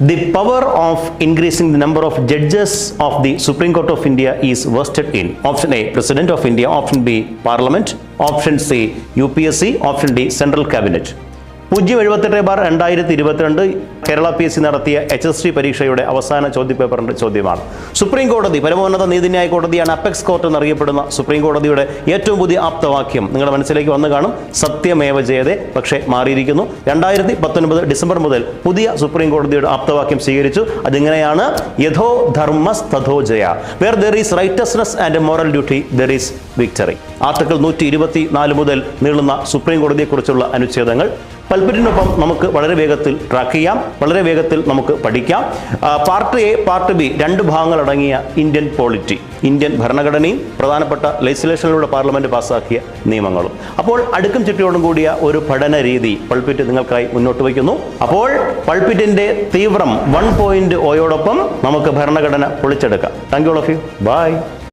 The power of increasing the number of judges of the Supreme Court of India is vested in option A, President of India, option B, Parliament, option C, UPSC, option D, Central Cabinet. പൂജ്യം എഴുപത്തെട്ട് bar രണ്ടായിരത്തി ഇരുപത്തിരണ്ട് Kerala P S C നടത്തിയ H S T പരീക്ഷയുടെ അവസാന ചോദ്യപേപ്പറിന്റെ ചോദ്യമാണ്. Supreme കോടതി പരമോന്നത നീതിന്യായ കോടതിയാണ് അപ്പെക്സ് കോർട്ട് എന്നറിയപ്പെടുന്ന സുപ്രീം കോടതിയുടെ ഏറ്റവും പുതിയ ആപ്തവാക്യം. നിങ്ങളുടെ മനസ്സിലേക്ക് വന്നു കാണും. സത്യമേവ ജയതേ. പക്ഷേ മാറിയിരിക്കുന്നു. രണ്ടായിരത്തി പത്തൊൻപത് ഡിസംബർ മുതൽ പുതിയ സുപ്രീം കോടതിയുടെ ആപ്തവാക്യം സ്വീകരിച്ചു. അതിങ്ങനെയാണ് യഥോ ധർമ്മസ് തഥോ Jaya. Where there is righteousness and moral duty there is victory. Article നൂറ്റി ഇരുപത്തി നാല് മുതൽ നീളുന്ന സുപ്രീം കോടതിയെക്കുറിച്ചുള്ള അനുച്ഛേദങ്ങൾ. പൽപ്പറ്റിനൊപ്പം നമുക്ക് വളരെ വേഗത്തിൽ ട്രാക്ക് ചെയ്യാം. വളരെ വേഗത്തിൽ നമുക്ക് പഠിക്കാം. പാർട്ട് എ പാർട്ട് ബി രണ്ട് ഭാഗങ്ങളടങ്ങിയ ഇന്ത്യൻ പോളിറ്റി ഇന്ത്യൻ ഭരണഘടനയും പ്രധാനപ്പെട്ട ലെജിസ്ലേഷനിലൂടെ പാർലമെന്റ് പാസ്സാക്കിയ നിയമങ്ങളും. അപ്പോൾ അടുക്കും ചിട്ടയോടും കൂടിയ ഒരു പഠന രീതി പൾപ്പിറ്റ് നിങ്ങൾക്കായി മുന്നോട്ട് വയ്ക്കുന്നു. അപ്പോൾ പൾപ്പിറ്റിന്റെ തീവ്രം വൺ പോയിന്റ് ഓയോടൊപ്പം നമുക്ക് ഭരണഘടന പൊളിച്ചെടുക്കാം. Thank you all of you bye